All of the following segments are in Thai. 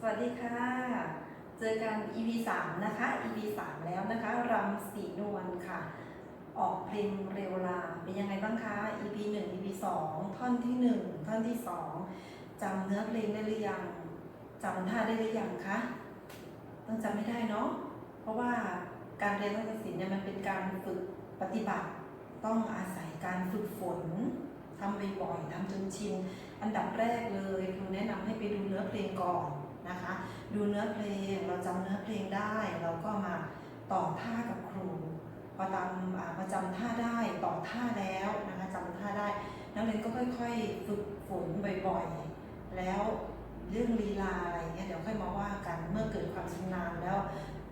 สวัสดีค่ะ เจอกัน EP 3นะคะ EP 3แล้วนะคะรำสีนวลค่ะ ออกเพลงเร็วลาเป็นยังไงบ้างคะ EP 1 EP 2 ท่อนที่ 1 ท่อนที่ 2จำเนื้อเพลงได้หรือยังจำท่าได้หรือยังคะต้องจำไม่ได้เนาะเพราะว่าการเรียนนาฏศิลป์เนี่ยมันเป็นการฝึกปฏิบัติ ต้องอาศัยการฝึกฝนทำบ่อยๆทำจนชิน อันดับแรกเลยครูแนะนำให้ไปดูเนื้อเพลงก่อน นะคะ ดูเนื้อเพลงเราจำเนื้อเพลงได้ เราก็มาต่อท่ากับครู พอตามอ่าพอจำท่าได้ต่อท่าแล้วนะคะจำท่าได้ นักเรียนก็ค่อย ๆ ฝึกฝนบ่อยๆ แล้วเรื่องลีลาอะไรเงี้ยเดี๋ยวค่อยมาว่ากันเมื่อเกิดความชำนาญแล้ว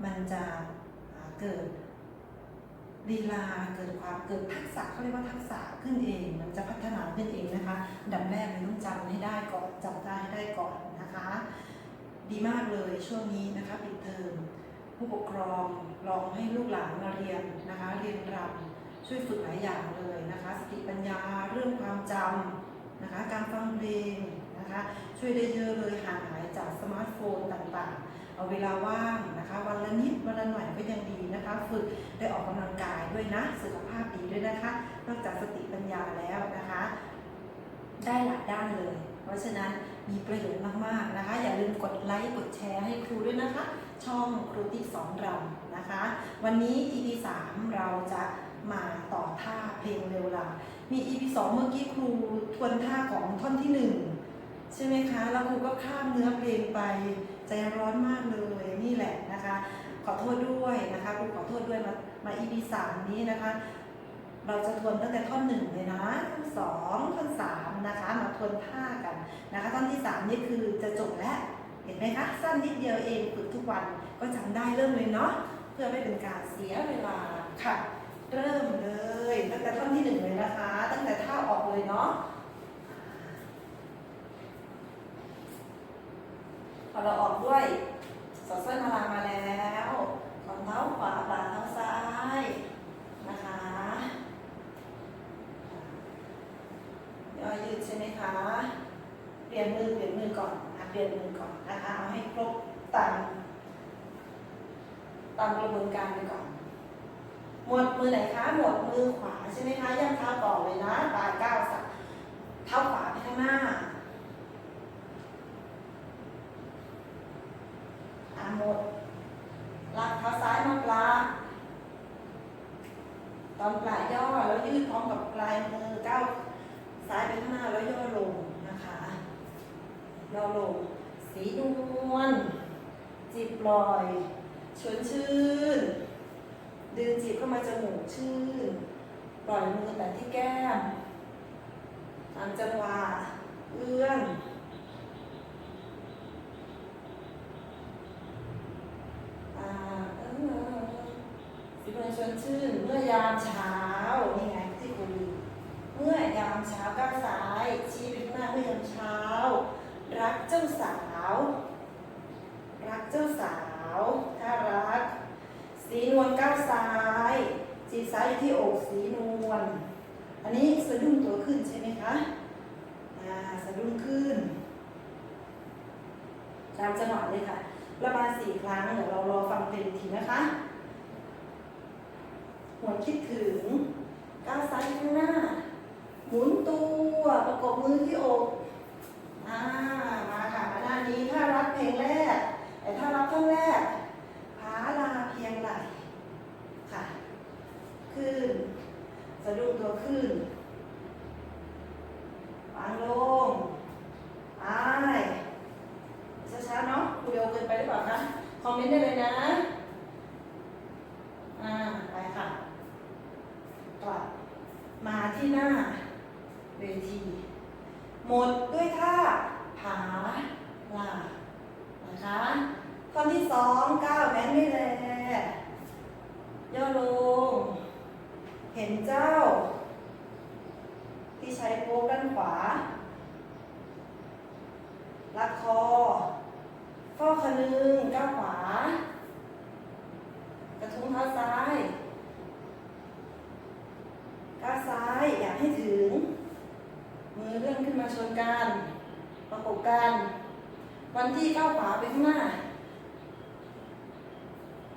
มันจะเกิดลีลาเกิดความเกิดทักษะเขาเรียกว่าทักษะขึ้นเอง มันจะพัฒนาขึ้นเองนะคะดับแรกเลยต้องจำให้ได้ก่อนจำได้ให้ได้ก่อนนะคะ ดีมากเลยช่วงนี้นะคะปิดเทอมผู้ปกครองลองให้ลูกหลานมาเรียนนะคะเรียนรำช่วยฝึกหลายอย่างเลยนะคะสติปัญญาเรื่องความจำนะคะการฟังเพลงนะคะช่วยได้เยอะเลยห่างหายจากสมาร์ทโฟนต่างๆ เอาเวลาว่างนะคะวันละนิดวันละหน่อยก็ยังดีนะคะ ฝึกได้ออกกำลังกายด้วยนะสุขภาพดีด้วยนะคะนอกจากสติปัญญาแล้วนะคะ ได้หลายด้านเลย เพราะฉะนั้นมีประโยชน์มากๆนะคะ อย่าลืมกดไลค์กดแชร์ให้ครูด้วยนะคะ ช่องครูติ๊กสอนรำนะคะ วันนี้ EP 3เราจะมาต่อท่าเพลงเร็วลามี EP 2เมื่อกี้ครูทวนท่าของท่อนที่ 1 ใช่ไหมคะ แล้วครูก็ข้ามเนื้อเพลงไปใจร้อนมากเลยนี่แหละนะคะ ขอโทษด้วยนะคะครูขอโทษด้วยมามา EP 3นี้นะคะ เราจะทวนตั้งแต่ท่อนหนึ่งเลยนะท่อนสองท่อนสามนะคะมาทวนท่ากันนะคะท่อนที่สามนี่คือจะจบแล้วเห็นไหมคะสั้นนิดเดียวเองฝึกทุกวันก็จำได้เริ่มเลยเนาะเพื่อไม่เป็นการเสียเวลาค่ะ เริ่มเลยตั้งแต่ท่อนที่หนึ่งเลยนะคะ ตั้งแต่ท่าออกเลยเนาะพอเราออกด้วยสอดสร้อยมาลามาแล้วขอนเท้าขวาปลาเท้าซ้ายนะคะ ย่อยืด ใช่ไหมคะ เปลี่ยนมือเปลี่ยนมือก่อนนะเปลี่ยนมือก่อนนะคะเอาให้ครบตามตามกระบวนการไปก่อน หมวดมือไหนคะ หมวดมือขวาใช่ไหมคะย่างเท้าต่อเลยนะปลายก้าวสักเท้าขวาไปข้างหน้าอ่าหมดลากเท้าซ้ายมาปลาตอนปลายย่อแล้วยืดพร้อมกับปลายมือก้าว ซ้ายไปข้างหน้าแล้วย่อลงนะคะย่อลง สีนวลจีบลอย ชวนชื่น ดึงจีบเข้ามาจมูกชื่น ปล่อยมือแต่ที่แก้มตามจังหวะเอื้อนอ่าเออสิเป็นชวนชื่น เมื่อยามเช้า นี่ไงที่คุณดูเมื่อยาม เช้าก้าวซ้าย ชี้ไปข้างหน้าเมื่อยามเช้า รักเจ้าสาว รักเจ้าสาวถ้ารัก สีนวลก้าวซ้าย จีบซ้ายอยู่ที่อกสีนวล อันนี้สะดุ้งตัวขึ้นใช่ไหมคะอ่าสะดุ้งขึ้นตามจังหวะเลยค่ะ ระบายสี่ครั้งเดี๋ยวเรารอฟังเพลงทีนะคะหัวคิดถึงก้าวซ้ายข้างหน้า หมุนตัวประกบมือที่อกอ่ามาค่ะมาด้านนี้ถ้ารับเพลงแรก แต่ถ้ารับท่อนแรกผาลาเพียงไหลค่ะ ขึ้น สะดุ้งตัวขึ้นวางลงไปช้าๆเนาะคุยเร็วเกินไปหรือเปล่าคะ คอมเมนต์ได้เลยนะ อ่าไปค่ะ กลับมาที่หน้าเวที หมดด้วยท่าผาลานะคะท่อนที่สองก้าวแม้นไม่แลย่อลง เห็นเจ้า ที่ใช้โป๊กด้านขวาลักคอเฝ้าคนึงก้าวขวา กระทุ้งเท้าซ้าย ก้าวซ้ายอยากให้ถึง มือ เลื่อนขึ้นมาชนกันประกบกันวันที่ก้าวขวาไปข้างหน้า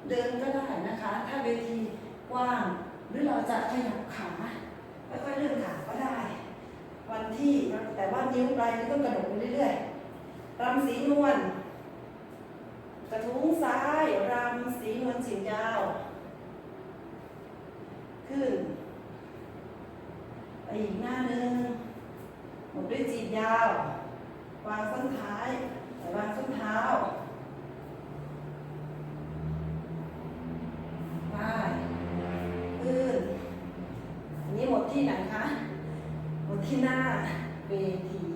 เดินก็ได้นะคะ ถ้าเวทีกว้างหรือเราจะขยับขาค่อยๆเลื่อนขาก็ได้ วันที่แต่ว่านิ้วปลายนิ้วต้องกระดกไปเรื่อยๆรำสีนวลกระทุ้งซ้ายรำสีนวลสียาว ขึ้นไปอีกหน้าหนึ่ง ผมด้วยจีบยาว วางส้นท้ายแต่วางส้นเท้าไปขึ้นอันนี้หมดที่ไหนคะ หมดที่หน้าเวที